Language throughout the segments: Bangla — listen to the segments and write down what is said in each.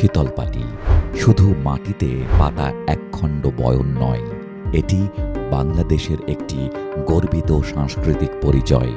শীতলপাটি শুধু মাটিতে পাতা একখণ্ড বয়ন নয়, এটি বাংলাদেশের একটি গর্বিত সাংস্কৃতিক পরিচয়।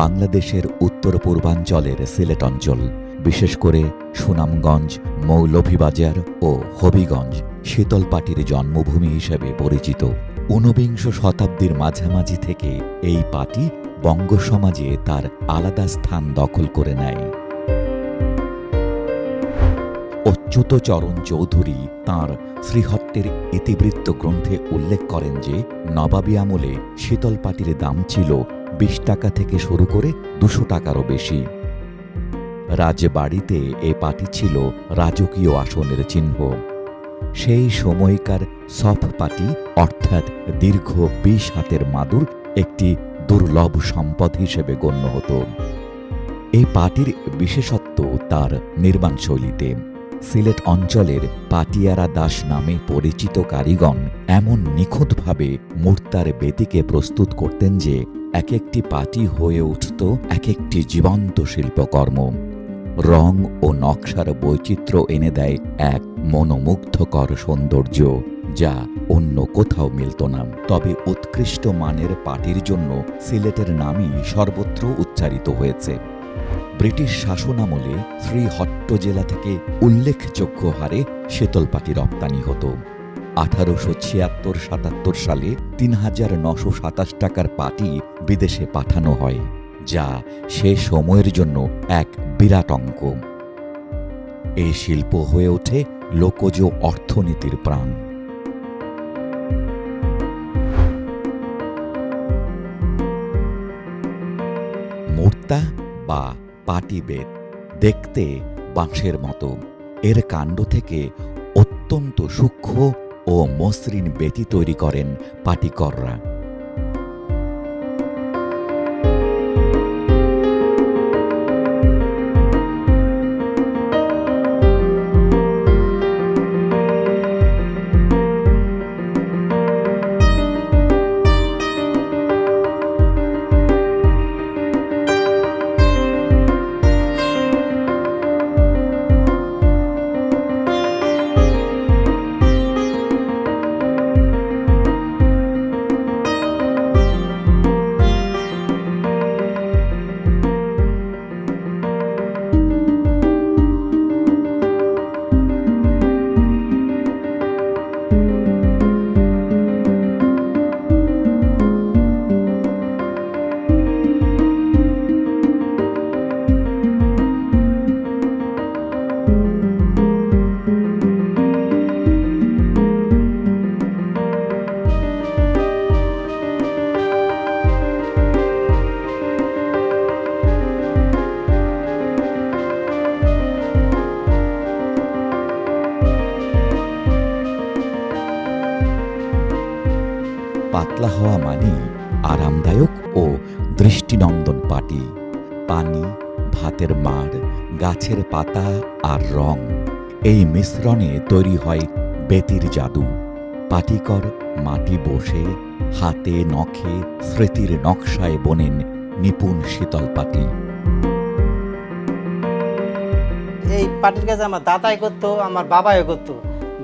বাংলাদেশের উত্তর পূর্বাঞ্চলের সিলেট অঞ্চল, বিশেষ করে সুনামগঞ্জ, মৌলভীবাজার ও হবিগঞ্জ শীতলপাটির জন্মভূমি হিসেবে পরিচিত। ঊনবিংশ শতাব্দীর মাঝামাঝি থেকে এই পাটি বঙ্গ সমাজে তার আলাদা স্থান দখল করে নেয়। অচ্যুত চরণ চৌধুরী তাঁর শ্রীহট্টের ইতিবৃত্ত গ্রন্থে উল্লেখ করেন যে, নবাবী আমলে শীতল পাটির দাম ছিল বিশ টাকা থেকে শুরু করে দুশো টাকারও বেশি। রাজবাড়িতে এ পাটি ছিল রাজকীয় আসনের চিহ্ন। সেই সময়কার সফ পাটি অর্থাৎ দীর্ঘ বিশ হাতের মাদুর একটি দুর্লভ সম্পদ হিসেবে গণ্য হতো। এই পাটির বিশেষত্ব তার নির্মাণশৈলীতে সিলেট অঞ্চলের পাটিয়ারা দাস নামে পরিচিত কারিগণ এমন নিখুঁতভাবে মূর্তার বেদিকে প্রস্তুত করতেন যে এক একটি পাটি হয়ে উঠত এক একটি জীবন্ত শিল্পকর্ম। রং ও নকশার বৈচিত্র্য এনে দেয় এক মনোমুগ্ধকর সৌন্দর্য, যা অন্য কোথাও মিলত না। তবে উৎকৃষ্ট মানের পাটির জন্য সিলেটের নামই সর্বত্র উচ্চারিত হয়েছে। ব্রিটিশ শাসনামলে শ্রীহট্ট জেলা থেকে উল্লেখযোগ্য হারে শীতল শীতলপাটি রপ্তানি হতো। আঠারোশো ছিয়াত্তর সাতাত্তর সালে তিন হাজার নশো সাতাশ টাকার পাটি বিদেশে পাঠানো হয়, যা সে সময়ের জন্য এক বিরাট অঙ্ক এই শিল্প হয়ে ওঠে লোকজ অর্থনীতির প্রাণ। মূর্তা বা পাটিবেত দেখতে বাঁশের মতো। এর কাণ্ড থেকে অত্যন্ত সূক্ষ্ম ও মসৃণ বেতি তৈরি করেন পাটিকররা পাটি, পানি, ভাতের মাড় গাছের পাতা আর রং। এই মিশ্রণে তৈরি হয় বেতির জাদু। পাটিকর মাটি বসে হাতে নখে স্মৃতির নকশায় বোনেন নিপুণ শীতল পাটি। এই পাটির কাজ আমার দাদাই করতো, আমার বাবাই করতো।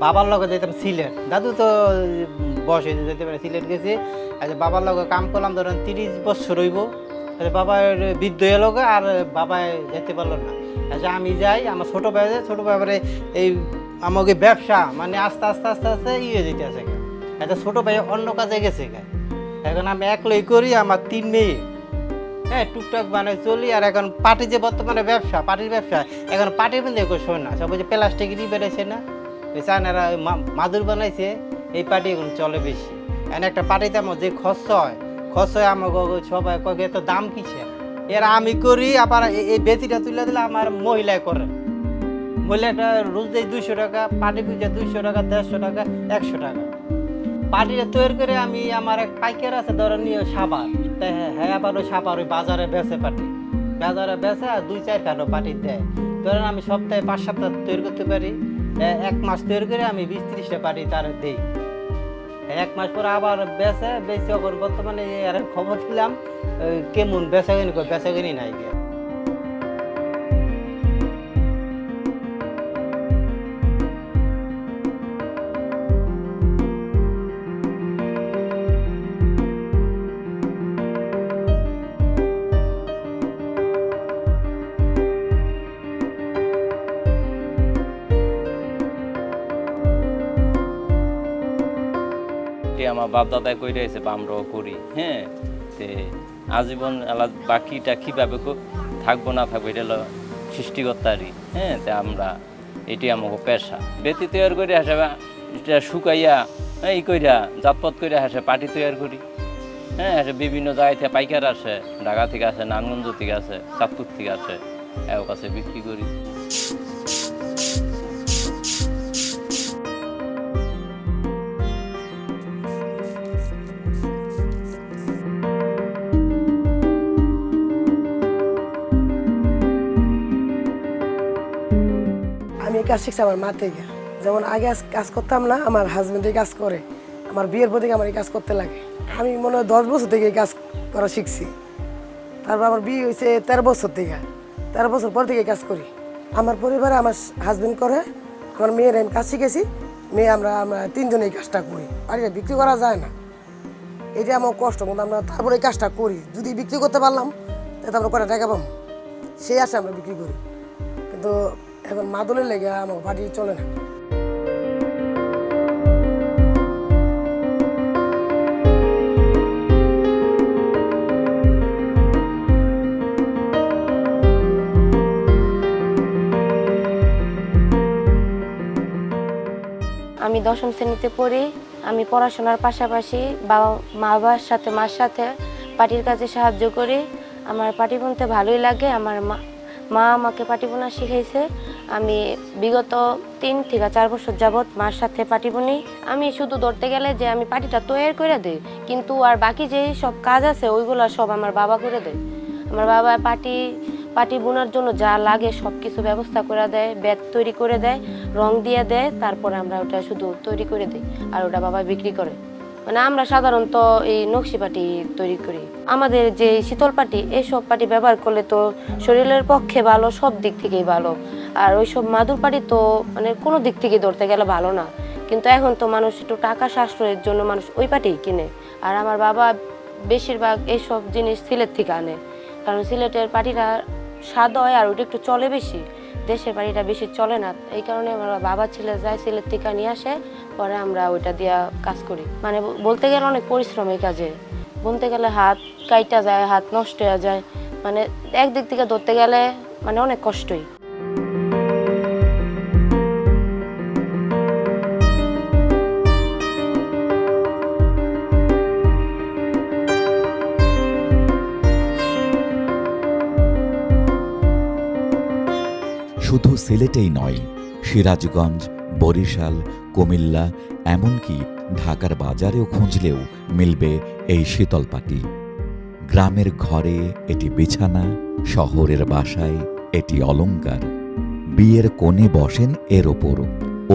বাবার লগে যেতাম সিলেট। দাদু তো বসে, যেতে পারে সিলেট গেছে। আচ্ছা বাবার লগে কাম করলাম, ধরেন তিরিশ বছর আচ্ছা বাবার বৃদ্ধ এলো আর বাবাই যেতে পারল না। আচ্ছা আমি যাই আমার ছোটো ভাই যায়, ছোটো ভাইবারে এই আমাকে ব্যবসা মানে আস্তে আস্তে আস্তে আস্তে ইয়ে যেতে আছে আচ্ছা ছোটো ভাই অন্য কাজে গেছে। এখন আমি একলাই করি আমার তিন মেয়ে। হ্যাঁ টুকটাক মানে চলি আর এখন পাটি যে বর্তমানে ব্যবসা পাটির ব্যবসা এখন পাটির মধ্যে কেউ শোন না। সব যে প্লাস্টিকেরই বেড়েছে না? ওই চায়নারা মাদুর বানাইছে এই পাটি এখন চলে বেশি। এখন একটা পাটিতে আমার যে খরচ হয় হয় আমার সবাই কয়ে তো দাম কিসে এর আমি করি, আবার এই- বেতিটা তুলে দিলে আমার মহিলায় করে। মহিলাটা রোজ দেয় দুইশো টাকা, পাটি পুজো দুইশো টাকা, দেড়শো টাকা, একশো টাকা। পাটিটা তৈরি করে আমি, আমার এক পাইকার আছে, ধরেন নিয়ে সাবার তাই হ্যাঁ হ্যাঁ আবার ওই সাবার ওই বাজারে বেচে পাটি। বাজারে বেচে আর দুই চার কাটো পাটি দেয়। ধরেন আমি সপ্তাহে পাঁচ সপ্তাহ তৈরি করতে পারি এক মাস তৈরি করে আমি বিশ ত্রিশটা পাটি তার দিই। এক মাস পরে আবার বেচে বেচে বর্তমানে খবর দিলাম কেমন বেচা কিনি বেচা কিনি নাই গিয়া এটি আমার বাপ দাদায় কই রয়েছে বা আমরাও করি হ্যাঁ? তে আজীবন আলা বাকিটা কীভাবে থাকব না থাকব এটা হলো সৃষ্টিকর্তারই হ্যাঁ? তে আমরা এটি আমাকে পেশা। বেতি তৈরি করে বা এটা শুকাইয়া হ্যাঁ, এই কইরা জাতপত করে আসে পাটি তৈরি করি হ্যাঁ? আসে বিভিন্ন জায়গা থেকে পাইকার আসে ঢাকা থেকে আসে নানগঞ্জ থেকে আসে চাঁদপুর থেকে আসে এর কাছে বিক্রি করি। কাজ শিখছি আমার মা থেকে। যেমন আগে কাজ করতাম না, আমার হাজবেন্ড কাজ করে, আমার বিয়ের পর থেকে আমার এই কাজ করতে লাগে। আমি মনে হয় দশ বছর থেকে এই কাজ করা শিখছি। তারপর আমার বিয়ে হয়েছে তেরো বছর থেকে। তেরো বছর পর থেকে কাজ করি। আমার পরিবারে আমার হাজবেন্ড করে, আমার মেয়ের আমি কাজ শিখেছি। মেয়ে আমরা আমরা তিনজনে এই কাজটা করি। বাড়িটা বিক্রি করা যায় না। এটা আমার কষ্ট, কিন্তু আমরা তারপরে এই কাজটা করি। যদি বিক্রি করতে পারলাম, তাহলে আমরা কটা টাকা পাবো? সেই আসে আমরা বিক্রি করি। কিন্তু এখন মাদলের লেগে আমার বাড়ি চলে না। আমি দশম শ্রেণীতে পড়ি, আমি পড়াশোনার পাশাপাশি বাবা, মা বাবার সাথে, মার সাথে পাটির কাজে সাহায্য করি। আমার পাটি বুনতে ভালোই লাগে, আমার মা মা আমাকে পাটি বোনা শিখাইছে। আমি বিগত তিন থেকে চার বছর যাবৎ মার সাথে পাটি বুনি আমি শুধু ধরতে গেলে যে আমি পাটিটা তৈরি করে দিই, কিন্তু আর বাকি যে সব কাজ আছে ওইগুলো সব আমার বাবা করে দেয়। আমার বাবা পাটি পাটি বোনার জন্য যা লাগে সব কিছু ব্যবস্থা করে দেয়, ব্যাগ তৈরি করে দেয়, রং দিয়ে দেয়, তারপরে আমরা ওটা শুধু তৈরি করে দিই, আর ওটা বাবা বিক্রি করে। মানে আমরা সাধারণত এই নকশি পাটি তৈরি করি। আমাদের যে শীতল পাটি এইসব পাটি ব্যবহার করলে তো শরীরের পক্ষে ভালো, সব দিক থেকেই ভালো। আর ওইসব মাদুর পাটি তো মানে কোনো দিক থেকে ধরতে গেলে ভালো না। কিন্তু এখন তো মানুষ একটু টাকা সাশ্রয়ের জন্য মানুষ ওই পাটিই কিনে। আর আমার বাবা বেশিরভাগ এইসব জিনিস সিলেট থেকে আনে। কারণ সিলেটের পাটিটা স্বাদ হয় আর ওটা একটু চলে বেশি। দেশের বাড়িটা বেশি চলে না। এই কারণে আমার বাবা ছেলে যায় সিলেট টিকা নিয়ে আসে, পরে আমরা ওইটা দিয়া কাজ করি। মানে বলতে গেলে অনেক পরিশ্রম এই কাজে। বলতে গেলে হাত কাইটা যায়, হাত নষ্ট হয়ে যায়। মানে একদিক থেকে ধরতে গেলে মানে অনেক কষ্টই। শুধু সিলেটেই নয়, সিরাজগঞ্জ, বরিশাল, কুমিল্লা, এমনকি ঢাকার বাজারেও খুঁজলেও মিলবে এই শীতল পাটি গ্রামের ঘরে এটি বিছানা, শহরের বাসায় এটি অলংকার বিয়ের কোণে বসেন এর ওপর।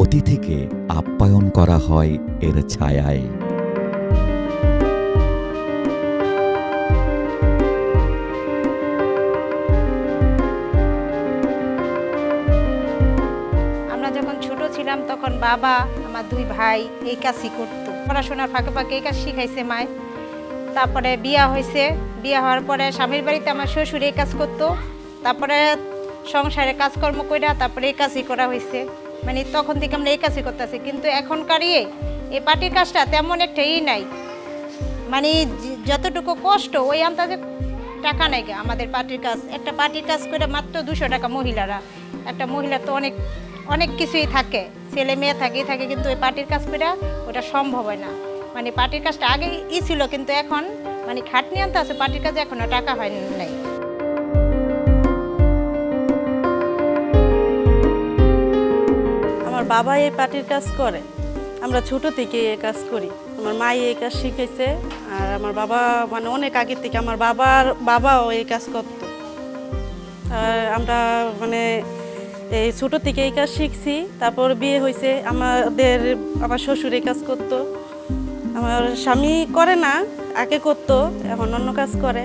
অতিথিকে আপ্যায়ন করা হয় এর ছায়ায়। ছোট ছিলাম তখন বাবা, আমার দুই ভাই এই কাজই করতো। পড়াশোনার ফাঁকে ফাঁকে এই কাজ শিখাইছে মায়। তারপরে বিয়া হয়েছে বিয়া হওয়ার পরে স্বামীর বাড়িতে আমার শ্বশুর এই কাজ করতো। তারপরে সংসারে কাজকর্ম কইরা তারপরে এই কাজই করা হয়েছে মানে তখন থেকে আমরা এই কাজই করতেছি। কিন্তু এখনকার ইয়ে এই পাটির কাজটা তেমন একটা ই নাই। মানে যতটুকু কষ্ট, ওই আন্দাজে টাকা নাই আমাদের পার্টির কাজ, একটা পার্টির কাজ করে মাত্র দুশো টাকা মহিলারা। একটা মহিলা তো অনেক অনেক কিছুই থাকে। ছেলে মেয়ে থাকে ই থাকে, কিন্তু ওই পার্টির কাজ করে ওটা সম্ভব হয় না। মানে পার্টির কাজটা আগে ই ছিল, কিন্তু এখন মানে খাটনি আনতে আছে, পার্টির কাজে এখনও টাকা হয় নাই। আমার বাবা এই পাটির কাজ করে, আমরা ছোট থেকে এই কাজ করি। আমার মাই এই কাজ শিখেছে আর আমার বাবা মানে অনেক আগের থেকে আমার বাবার, বাবাও এই কাজ করত। আর আমরা মানে এই ছোট থেকে এই কাজ শিখছি। তারপর বিয়ে হয়েছে আমাদের, আমার শ্বশুর এই কাজ করতো। আমার স্বামী করে না, আগে করতো, এখন অন্য কাজ করে।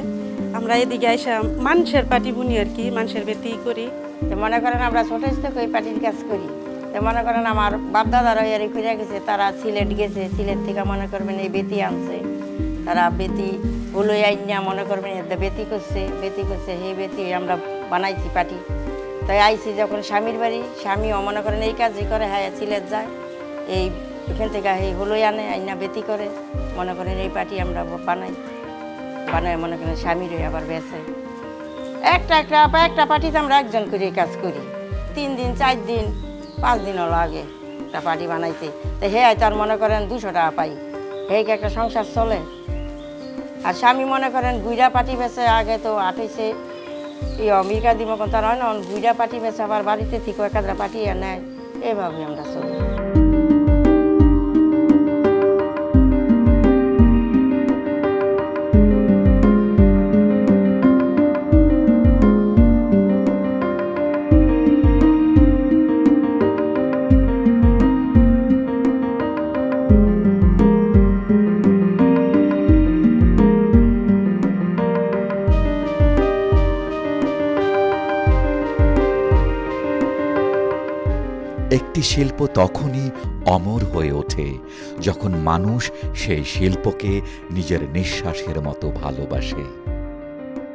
আমরা এদিকে আইসা মানুষের পাটি বুনি আর কি, মানুষের বেতি করি। তো মনে করেন আমরা ছোট থেকে ওই পার্টির কাজ করি। তো মনে করেন আমার বাপ দাদারা এর করে গেছে, তারা সিলেট গেছে, সিলেট থেকে মনে করবেন এই বেতি আনছে। তারা বেতি উলই আইনা মনে করবেন বেতি করছে বেতি করছে, সেই বেতি আমরা বানাইছি পাটি। তাই আইছি যখন স্বামীর বাড়ি, স্বামীও মনে করেন এই কাজই করে হ্যাঁ সিলেট যায়। এই এখান থেকে এই হলোই আনে, আইনা বেতি করে, মনে করেন এই পাটি আমরা বানাই। বানায় মনে করেন স্বামীর আবার বেছে একটা একটা একটা পার্টিতে আমরা একজন করে এই কাজ করি। তিন দিন, চার দিন, পাঁচ দিনও লাগে একটা পার্টি বানাইতে। তো হে আয় তার মনে করেন দুশো টাকা পাই। হে একটা সংসার চলে? আর স্বামী মনে করেন গুইরা পাটি বেছে আগে তো আঠাইছে এই অমিকা দিব কথা নয় না গুইরা পাটি বেছে আবার বাড়িতে থেকে একাদরা পাঠিয়ে নেয়। এভাবে আমরা চলি। তখনই অমর হয়ে ওঠে, যখন মানুষ সেই শিল্পকে নিজের নিঃশ্বাসের মতো ভালোবাসে।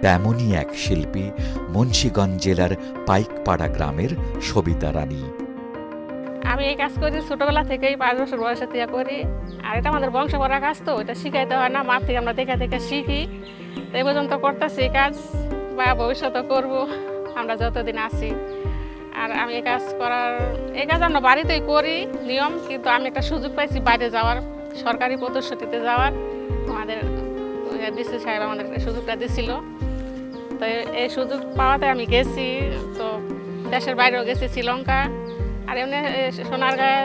তেমনই এক শিল্পী মুন্সীগঞ্জ জেলার পাইকপাড়া গ্রামের সবিতা রানী। আমি এই কাজ করি ছোটবেলা থেকেই, পাঁচ বছর বয়সে থেকে করি। আর এটা আমাদের বংশ করা কাজ তো, এটা শিখাইতে হয় না মার থেকে আমরা দেখে দেখে শিখি। তো এই পর্যন্ত করতেছি কাজ, বা ভবিষ্যতে করব, আমরা যতদিন আছি। আর আমি এই কাজ করার এই কাজ আমরা বাড়িতেই করি নিয়ম কিন্তু আমি একটা সুযোগ পাইছি বাইরে যাওয়ার সরকারি প্রতিশ্রুতিতে যাওয়ার। আমাদের ডিসি সাহেব আমাদের সুযোগটা দিছিল। তো এই সুযোগ পাওয়াতে আমি গেছি তো দেশের বাইরেও গেছি শ্রীলঙ্কা। আর এমনি এ, সোনারগাঁয়ে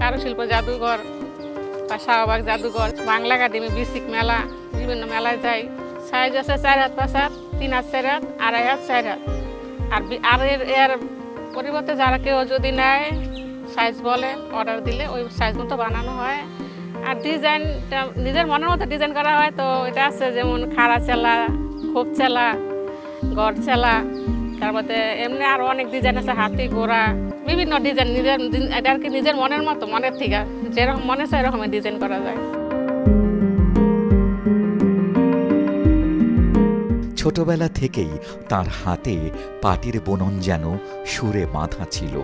কারুশিল্প জাদুঘর বা শাহবাগ জাদুঘর বাংলা একাডেমি বিসিক মেলা বিভিন্ন মেলায় যাই। সাইজ আছে চার হাত পাঁচ হাত তিন হাত চার হাত আড়াই হাত চার হাত। আর আর এর পরিবর্তে যারা কেউ যদি নেয় সাইজ বলে অর্ডার দিলে ওই সাইজ মতো বানানো হয়। আর ডিজাইনটা নিজের মনের মতো ডিজাইন করা হয়, তো এটা আছে যেমন খাড়া চেলা, খোপ চেলা, গড় চেলা তারপরে এমনি আরও অনেক ডিজাইন আছে, হাতি, ঘোড়া, বিভিন্ন ডিজাইন নিজের, এটা আর কি নিজের মনের মতো, মনের থেকে, যেরকম মনে চায় ডিজাইন করা যায়। ছোটবেলা থেকেই তার হাতে পাটির বুনন যেন সুরে বাঁধা ছিল।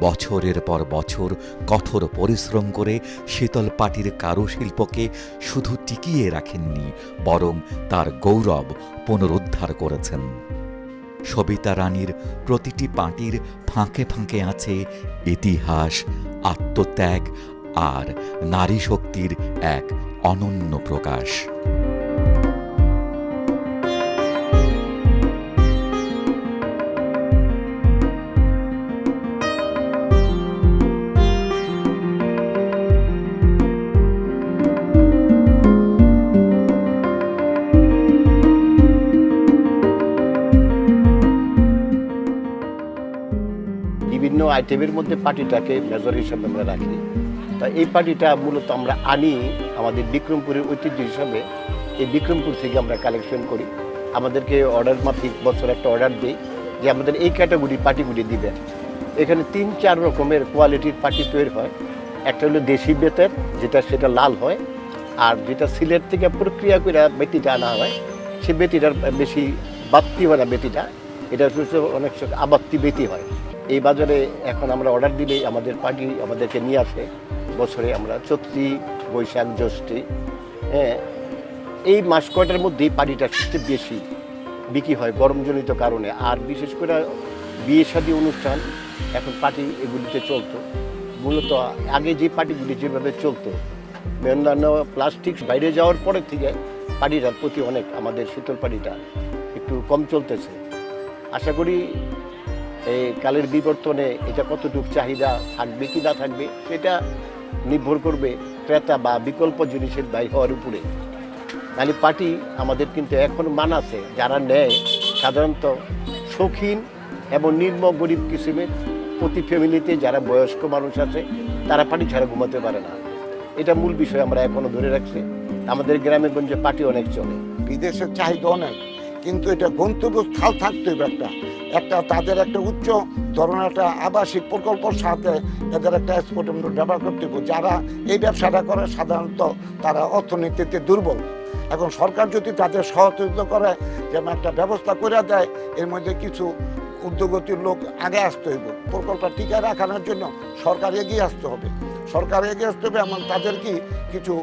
বছরের পর বছর কঠোর পরিশ্রম করে শীতল পাটির কারুশিল্পকে শুধু টিকিয়ে রাখেননি, বরং তার গৌরব পুনরুদ্ধার করেছেন। সবিতা রানীর প্রতিটি পাটির ফাঁকে ফাঁকে আছে ইতিহাস, আত্মত্যাগ আর নারী শক্তির এক অনন্য প্রকাশ। বিভিন্ন আইটেমের মধ্যে পার্টিটাকে মেজর হিসাবে আমরা রাখি। তা এই পার্টিটা মূলত আমরা আনি আমাদের বিক্রমপুরের ঐতিহ্য হিসাবে। এই বিক্রমপুর থেকে আমরা কালেকশন করি। আমাদেরকে অর্ডার মাফিক বছর একটা অর্ডার দিই যে আমাদের এই ক্যাটাগরি পার্টিগুলি দিবেন। এখানে তিন, চার রকমের কোয়ালিটির পার্টি তৈরি হয়। একটা হলো দেশি বেতের, যেটা সেটা লাল হয়, আর যেটা সিলেট থেকে প্রক্রিয়া করে বেতিটা আনা হয়, সে বেতিটার বেশি বাত্তি হয় না বেতিটা। এটা অনেক আবাত্তি বেতি হয়। এই বাজারে এখন আমরা অর্ডার দিলেই আমাদের পার্টি আমাদেরকে নিয়ে আসে। বছরে আমরা চৈত্রি, বৈশাখ, জ্যৈষ্ঠী হ্যাঁ এই মাস কয়টার মধ্যেই পার্টিটা সবচেয়ে বেশি বিক্রি হয় গরমজনিত কারণে। আর বিশেষ করে বিয়ে শাদী অনুষ্ঠান, এখন পার্টি এগুলিতে চলতো। মূলত আগে যে পার্টিগুলি যেভাবে চলতো, অন্যান্য প্লাস্টিক বাইরে যাওয়ার পরে থেকে পার্টিটার প্রতি অনেক আমাদের শীতল পার্টিটা একটু কম চলতেছে। আশা করি এই কালের বিবর্তনে এটা কতটুকু চাহিদা থাকবে, কি না থাকবে, সেটা নির্ভর করবে ক্রেতা বা বিকল্প জিনিসের ব্যয় হওয়ার উপরে। নাহলে পার্টি আমাদের কিন্তু এখন মান আছে, যারা নেয় সাধারণত শৌখিন এবং নির্ম গরিব কিসিমের প্রতি ফ্যামিলিতে যারা বয়স্ক মানুষ আছে, তারা পার্টি ছাড়া ঘুমাতে পারে না। এটা মূল বিষয় আমরা এখনও ধরে রাখছি। আমাদের গ্রামে গঞ্জে পার্টি অনেক চলে। বিদেশের চাহিদা অনেক। কিন্তু এটা গন্তব্যস্থল থাকতে হবে একটা। একটা তাদের একটা উচ্চ ধরনের একটা আবাসিক প্রকল্পের সাথে এদের একটা এক্সপোর্ট ব্যবহার করতে হবে। যারা এই ব্যবসাটা করে, সাধারণত তারা অর্থনীতিতে দুর্বল। এখন সরকার যদি তাদের সহযোগিতা করে, যেমন একটা ব্যবস্থা করে দেয়, এর মধ্যে কিছু উদ্যোগতির লোক আগে আসতে হইব। প্রকল্পটা টিকে রাখানোর জন্য সরকার এগিয়ে আসতে হবে। সরকার এগিয়ে আসতে হবে, এমন তাদের কি কিছু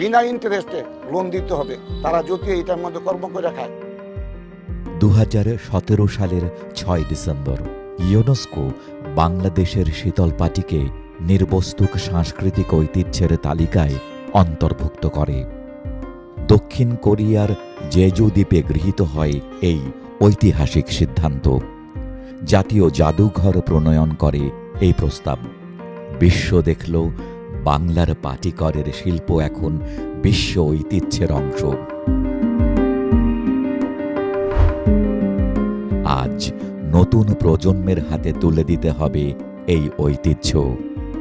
বিনা ইন্টারেস্টে লোন দিতে হবে। তারা যদি এইটার মধ্যে কর্ম করে খায়। দু সালের ছয় ডিসেম্বর, ইউনেস্কো বাংলাদেশের শীতল পাটিকে নির্বস্তুক সাংস্কৃতিক ঐতিহ্যের তালিকায় অন্তর্ভুক্ত করে। দক্ষিণ কোরিয়ার জেজু দ্বীপে গৃহীত হয় এই ঐতিহাসিক সিদ্ধান্ত। জাতীয় জাদুঘর প্রণয়ন করে এই প্রস্তাব। বিশ্ব দেখল বাংলার পাটিকরের শিল্প এখন বিশ্ব ঐতিহ্যের অংশ। আজ নতুন প্রজন্মের হাতে তুলে দিতে হবে এই ঐতিহ্য।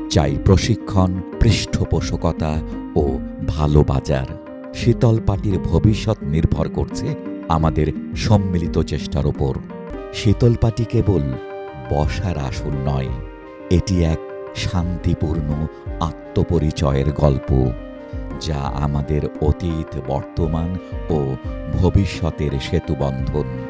চাই প্রশিক্ষণ, পৃষ্ঠপোষকতা ও ভালো বাজার। শীতল পাটির ভবিষ্যৎ নির্ভর করছে আমাদের সম্মিলিত চেষ্টার ওপর। শীতল পাটি কেবল বসার আসন নয়, এটি এক শান্তিপূর্ণ আত্মপরিচয়ের গল্প যা আমাদের অতীত বর্তমান ও ভবিষ্যতের সেতুবন্ধন।